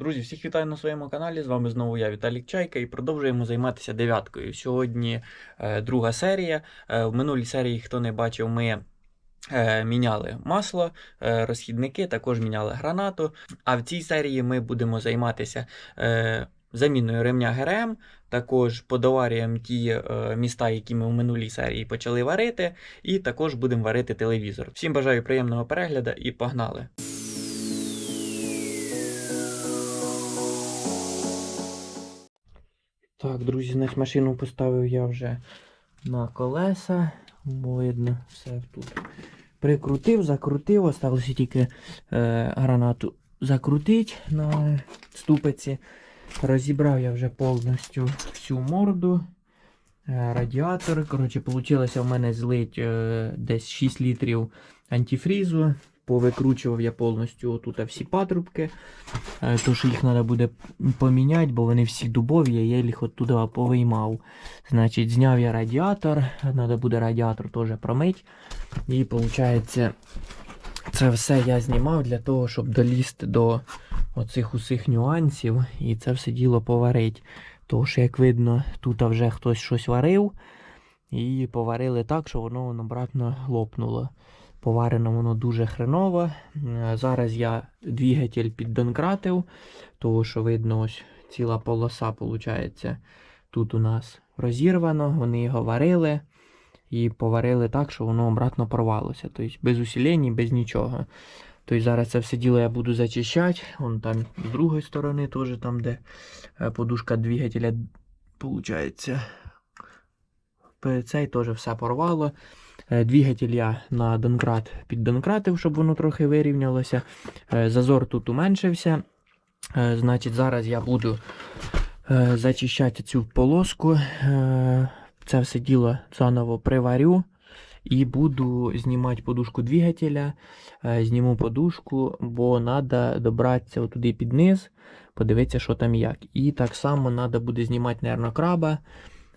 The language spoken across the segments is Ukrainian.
Друзі, всіх вітаю на своєму каналі. З вами знову я, Віталік Чайка, і продовжуємо займатися дев'яткою. Сьогодні е, друга серія. Е, в минулій серії, хто не бачив, ми е, міняли масло, е, розхідники, також міняли гранату. А в цій серії ми будемо займатися е, заміною ремня ГРМ, також подоварюємо ті е, міста, які ми в минулій серії почали варити, і також будемо варити телевізор. Всім бажаю приємного перегляду і погнали! Так, друзі, значить машину поставив я вже на колеса. Видно, все тут прикрутив, закрутив, осталося тільки е, гранату закрутити на ступиці. Розібрав я вже повністю всю морду. е, Радіатор. Коротше, вийшло в мене злить е, десь 6 літрів антифрізу. Повикручував я повністю тут всі патрубки. Е, Тож їх треба буде поміняти, бо вони всі дубові, я їх оттуда повиймав. Значить, зняв я радіатор, треба буде радіатор теж промити. І виходить, це все я знімав для того, щоб долізти до оцих усіх нюансів і це все діло поварити. Тому що, як видно, тут вже хтось щось варив, і поварили так, що воно обратно лопнуло. Поварено воно дуже хреново. Е, Зараз я двигатель піддонкратив, тому що видно, ось ціла полоса, виходить, тут у нас розірвано, вони його варили і поварили так, що воно обратно порвалося. Тобто без усилень, без нічого. Тобто зараз це все діло я буду зачищати. Вон там з другої сторони, теж там, де е, подушка двигателя, виходить, цей теж все порвало. Е, Двигатель я на донкрат піддонкратив, щоб воно трохи вирівнялося. Е, Зазор тут уменшився. Е, Значить, зараз я буду зачищати цю полоску. Це все діло заново приварю. І буду знімати подушку двигателя. Зніму подушку, бо треба добратися туди під низ, подивитися, що там як. І так само треба буде знімати, мабуть, краба.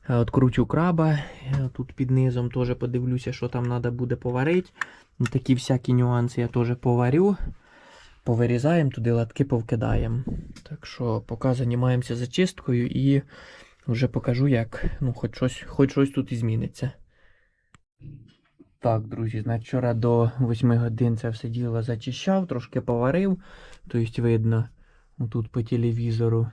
Е, Откручу краба. е, Тут під низом теж подивлюся, що там треба буде поварити. Такі всякі нюанси я теж поварю. Повирізаємо, туди латки повкидаємо. Так що поки займаємося зачисткою і вже покажу, як ну, хоч щось, хоч щось тут і зміниться. Так, друзі, значить вчора до 8 годин це все діло зачищав, трошки поварив. Тобто видно, тут по телевізору,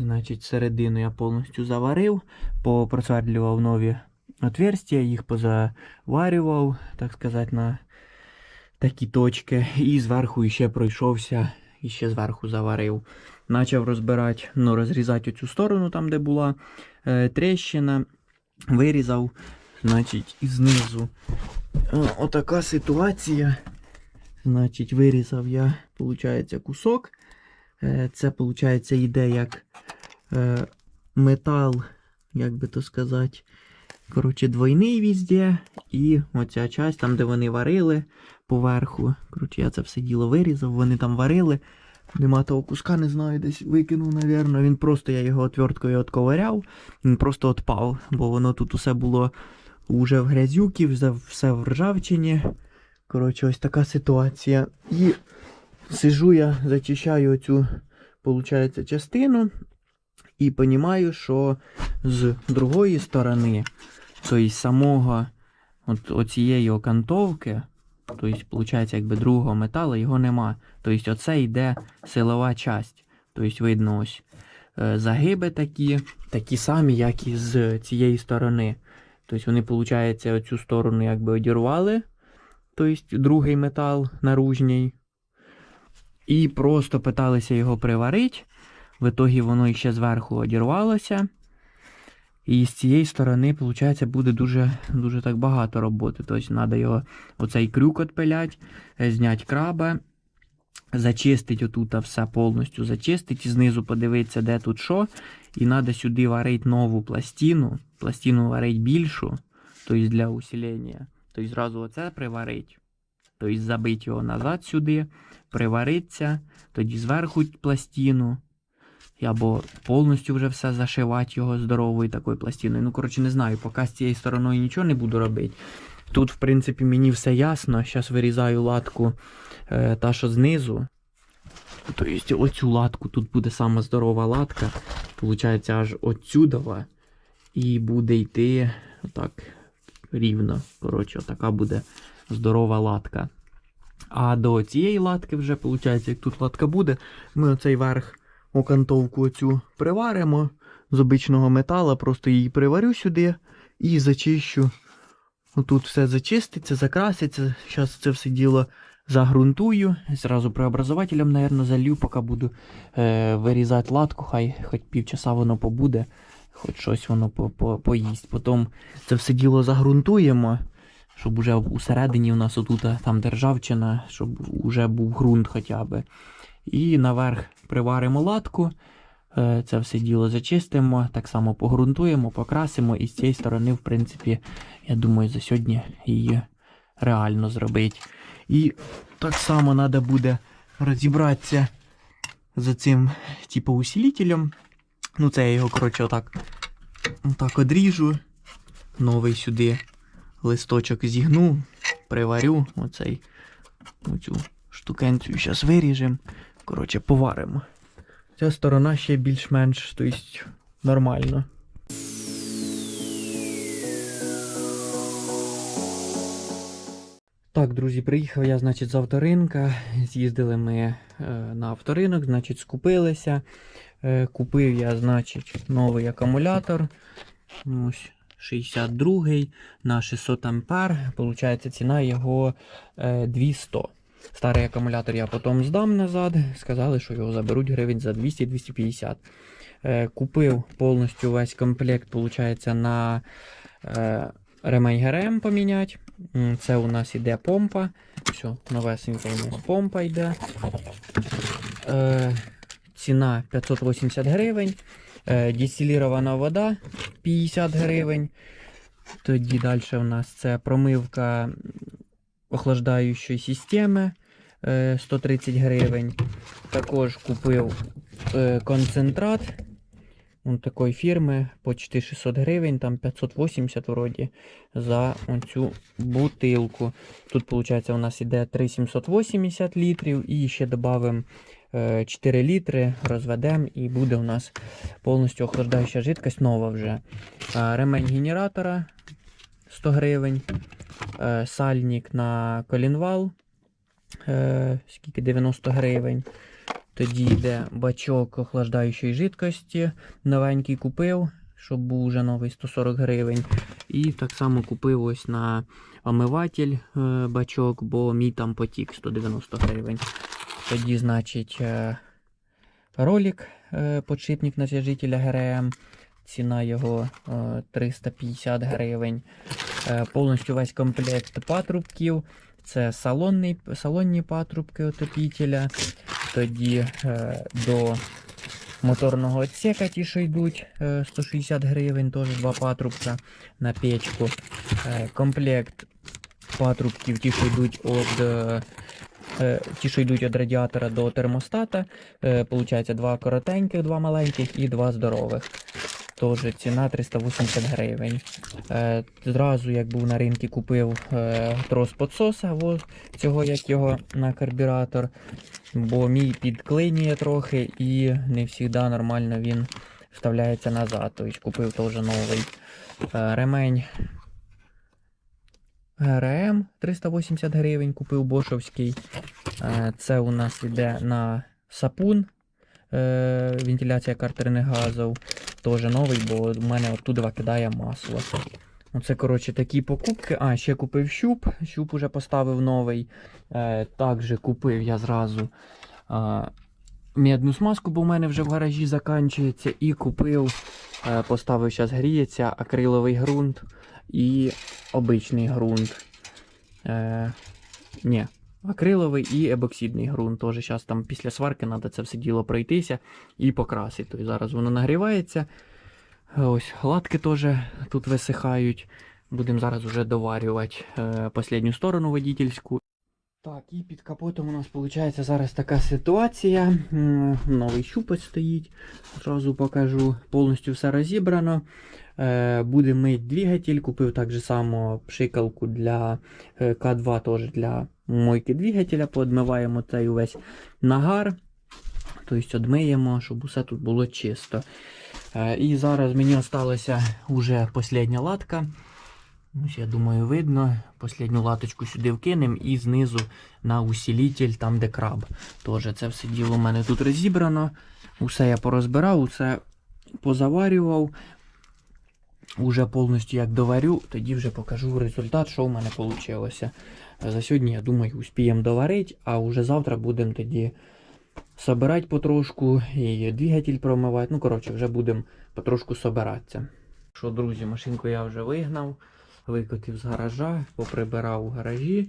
значить, середину я повністю заварив, попросверлював нові отверстия, їх позаварював, так сказати, на такі точки. І зверху ще пройшовся, і ще зверху заварив. Почав розбирати, ну, розрізати оцю сторону, там, де була е, тріщина, вирізав, значить, і знизу. Отака ситуація. Значить, вирізав я, виходить, кусок. Е, Це, виходить, йде як е, метал, як би то сказати, коротше, двойний везде. І оця часть, там, де вони варили поверху. Коротше, я це все діло вирізав, вони там варили. Нема того куска, не знаю, десь викинув, напевно. Він просто, я його отверткою отковыряв, він просто отпав, бо воно тут усе було уже в грязюки, все, все в ржавчині. Коротше, ось така ситуація. І сижу я, зачищаю цю, виходить, частину. І розумію, що з другої сторони, тобто самого от, оцієї окантовки, тобто, виходить, якби другого металу, його нема. Тобто, оце йде силова часть. Тобто, видно ось е, загиби такі, такі самі, як і з цієї сторони. Тобто вони, виходить, оцю сторону якби одірвали, тобто другий метал наружній. І просто питалися його приварити. В ітогі воно ще зверху одірвалося. І з цієї сторони, виходить, буде дуже дуже так багато роботи. Тобто треба його оцей крюк відпиляти, зняти краба, зачистити отут все повністю зачистити, знизу подивитися, де тут що. І треба сюди варити нову пластину. Пластину варити більшу, тобто для усилення. Тобто зразу оце приварити. Тобто забити його назад сюди, привариться, тоді зверху пластину. Або повністю вже все зашивати його здоровою такою пластиною. Ну, коротше, не знаю, поки з цією стороною нічого не буду робити. Тут, в принципі, мені все ясно. Зараз вирізаю латку е, та, що знизу. Тобто оцю латку, тут буде сама здорова латка. Получається аж отсюдова. І буде йти отак рівно. Коротше, така буде здорова латка. А до цієї латки вже, виходить, як тут латка буде, ми оцей верх окантовку оцю приваримо з обичного метала, просто її приварю сюди і зачищу. Отут все зачиститься, закраситься. Зараз це все діло загрунтую. Зразу преобразователем, мабуть, залью, поки буду е, вирізати латку, хай хоч півчаса воно побуде, хоч щось воно по, по, поїсть. Потім це все діло загрунтуємо, щоб уже усередині у нас отут там державчина, щоб уже був ґрунт хоча б. І наверх приваримо латку. е, Це все діло зачистимо, так само погрунтуємо, покрасимо, і з цієї сторони, в принципі, я думаю, за сьогодні її реально зробити. І так само треба буде розібратися за цим, типу, усилителем. Ну, це я його, коротше, отак, отак одріжу. Новий сюди листочок зігну, приварю оцей, оцю штукенцію зараз виріжемо. Коротше, поваримо. Ця сторона ще більш-менш, тобто, нормально. Так, друзі, приїхав я, значить, з авторинка. З'їздили ми е, на авторинок, значить, скупилися. Е, купив я, значить, новий акумулятор. Ось 62-й на 600 ампер. Получається, ціна його е, 200. Старий акумулятор я потім здам назад. Сказали, що його заберуть гривень за 200-250. Е, купив повністю весь комплект, получається, на е, ремень ГРМ поміняти. Це у нас іде помпа. Все, новесенька у помпа йде. Е, ціна 580 гривень. Е, дистилірована вода 50 гривень. Тоді далі у нас це промивка охлаждаючої системи е, 130 гривень. Також купив е, концентрат он такої фірми почти 600 гривень, там 580 вроді за оцю бутилку. Тут, виходить, у нас іде 3780 літрів і ще додаємо 4 літри, розведемо і буде у нас повністю охлаждаюча жидкость нова вже. Ремень генератора 100 гривень. Е, Сальник на колінвал. е, Скільки 90 гривень. Тоді йде бачок охлаждаючої жидкості. Новенький купив, щоб був вже новий 140 гривень. І так само купив ось на омиватель е, бачок, бо мій там потік 190 гривень. Тоді, значить, е, ролик, е, подшипник натяжителя ГРМ. Ціна його е, 350 гривень. Е, Повністю весь комплект патрубків. Це салонний, салонні патрубки отопітеля. Тоді до моторного отсека ті, що йдуть, е, 160 гривень, теж два патрубка на печку. Комплект патрубків, ті, що йдуть від, ті, що йдуть від радіатора до термостата. Е, получається два коротеньких, два маленьких і два здорових. Теж ціна 380 гривень. Е, зразу, як був на ринку, купив е, трос підсоса, цього як його на карбюратор, бо мій підклинює трохи і не завжди нормально він вставляється назад. Тобто купив теж новий е, ремень. ГРМ 380 гривень, купив бошовський. Е, це у нас йде на сапун. Е, вентиляція картерних газів. Теж новий, бо в мене оттуда кидає масло. Оце, коротше, такі покупки. А, ще купив щуп. Щуп уже поставив новий. Е, також купив я зразу е, смазку, бо в мене вже в гаражі закінчується. І купив, поставив зараз гріється, акриловий ґрунт і обичний ґрунт. Е, ні, акриловий і ебоксидний ґрунт. Тож зараз там після сварки треба це все діло пройтися і покрасити. Тобто зараз воно нагрівається. Ось латки теж тут висихають. Будемо зараз вже доварювати е, останню сторону водительську. Так, і під капотом у нас виходить зараз така ситуація. Новий щупець стоїть. Зразу покажу. Повністю все розібрано. Е, буде мить двигатель. Купив так же само пшикалку для е, К2 теж для мойки двигателя. Подмиваємо цей увесь нагар. тобто одмиємо, щоб усе тут було чисто. Е, І зараз мені залишилася вже остання латка. Ось, я думаю, видно. Последню латочку сюди вкинемо і знизу на усилитель, там де краб. Тоже це все діло у мене тут розібрано. Усе я порозбирав, усе позаварював. Уже повністю як доварю, тоді вже покажу результат, що в мене вийшло. За сьогодні, я думаю, успіємо доварити, а вже завтра будемо тоді собирати потрошку і двигатель промивати. Ну, коротше, вже будемо потрошку собиратися. Що, друзі, машинку я вже вигнав, викотив з гаража, поприбирав у гаражі,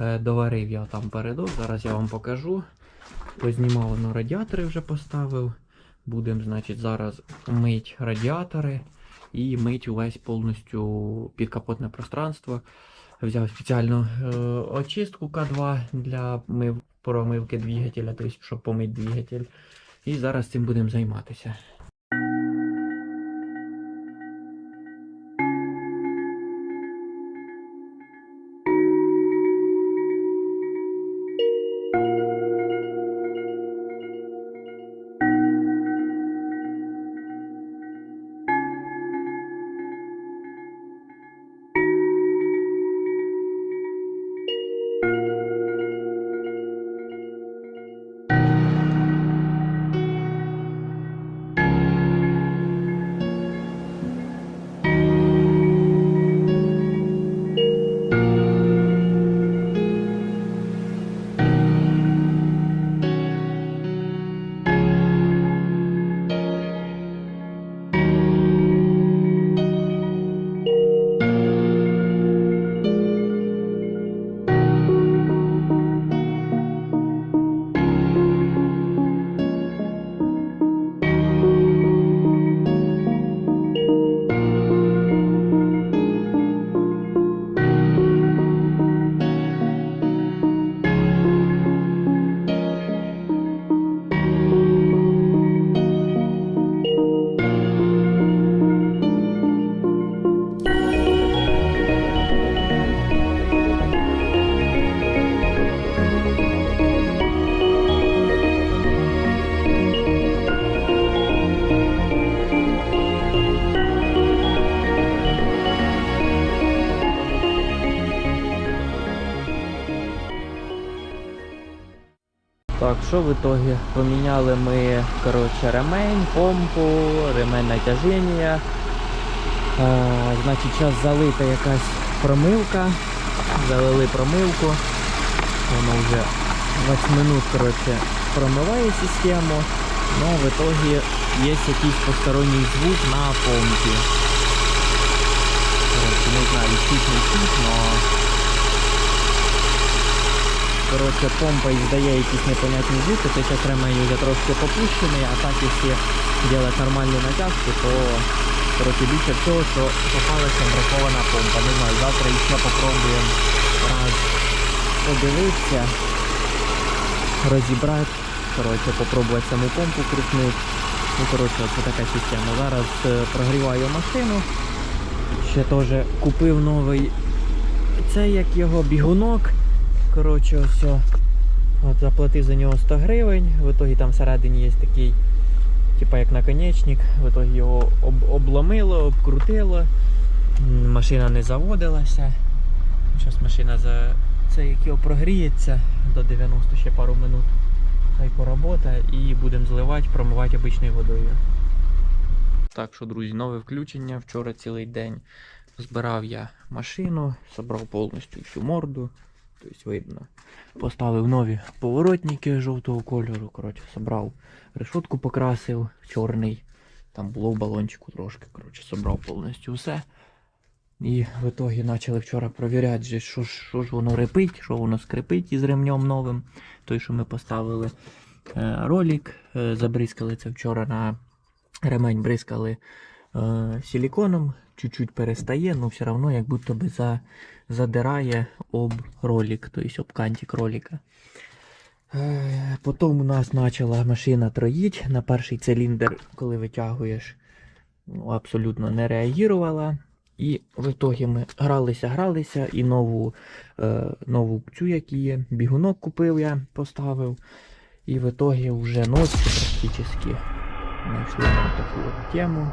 е, доварив я там передок, зараз я вам покажу. Познімав радіатори вже поставив. Будемо, значить, зараз мить радіатори і мить увесь повністю підкапотне пространство. Взяв спеціальну е, очистку К2 для мив, промивки двигателя, тобто, щоб помити двигатель. І зараз цим будемо займатися. Що в итоге? Поміняли ми, коротше, ремень, помпу, ремень натяження. А, значить, зараз залита якась промивка. Залили промивку. Воно вже 20 минут, коротше, промиває систему. Но в итоге є якийсь посторонній звук на помпі. Коротше, не знаю, чуть не чуть, но Коротше, помпа издає якісь непонятні звуки, то зараз ремень вже трошки попущений, а так якщо робити нормальну натяжку, то коротше, більше всього, що попалася бракована помпа. Не знаю, завтра ще попробуємо раз подивитися, розібрати, коротше, попробувати саму помпу крутнути. Ну, коротше, це така система. Зараз е, прогріваю машину. Ще теж купив новий це як його бігунок. Коротше, все. От заплатив за нього 100 гривень. В итоге там всередині є такий, типа як наконечник. В итоге його об, обломило, обкрутило. Машина не заводилася. Зараз машина за це як його прогріється до 90 ще пару минут. Хай поработа і будемо зливати, промивати обичною водою. Так що, друзі, нове включення. Вчора цілий день збирав я машину, зібрав повністю всю морду. Тобто видно. Поставив нові поворотники жовтого кольору. Коротше, собрав решетку покрасив чорний. Там було в балончику трошки. Коротше, собрав повністю все. І в итоге почали вчора перевіряти, же, що, що ж воно репить, що воно скрипить із ремнем новим. Той, що ми поставили е, ролик, е, забризкали це вчора на ремень бризкали е, силіконом, чуть-чуть перестає, але все одно як будто би за, задирає об ролик, тобто об кантик ролика. Е, Потім у нас почала машина троїть на перший циліндр, коли витягуєш, ну, абсолютно не реагувала. І в ітогі ми гралися, гралися, і нову, е, нову цю, як є, бігунок купив я, поставив. І в итоге уже ночью практически знайшли ми таку от тему.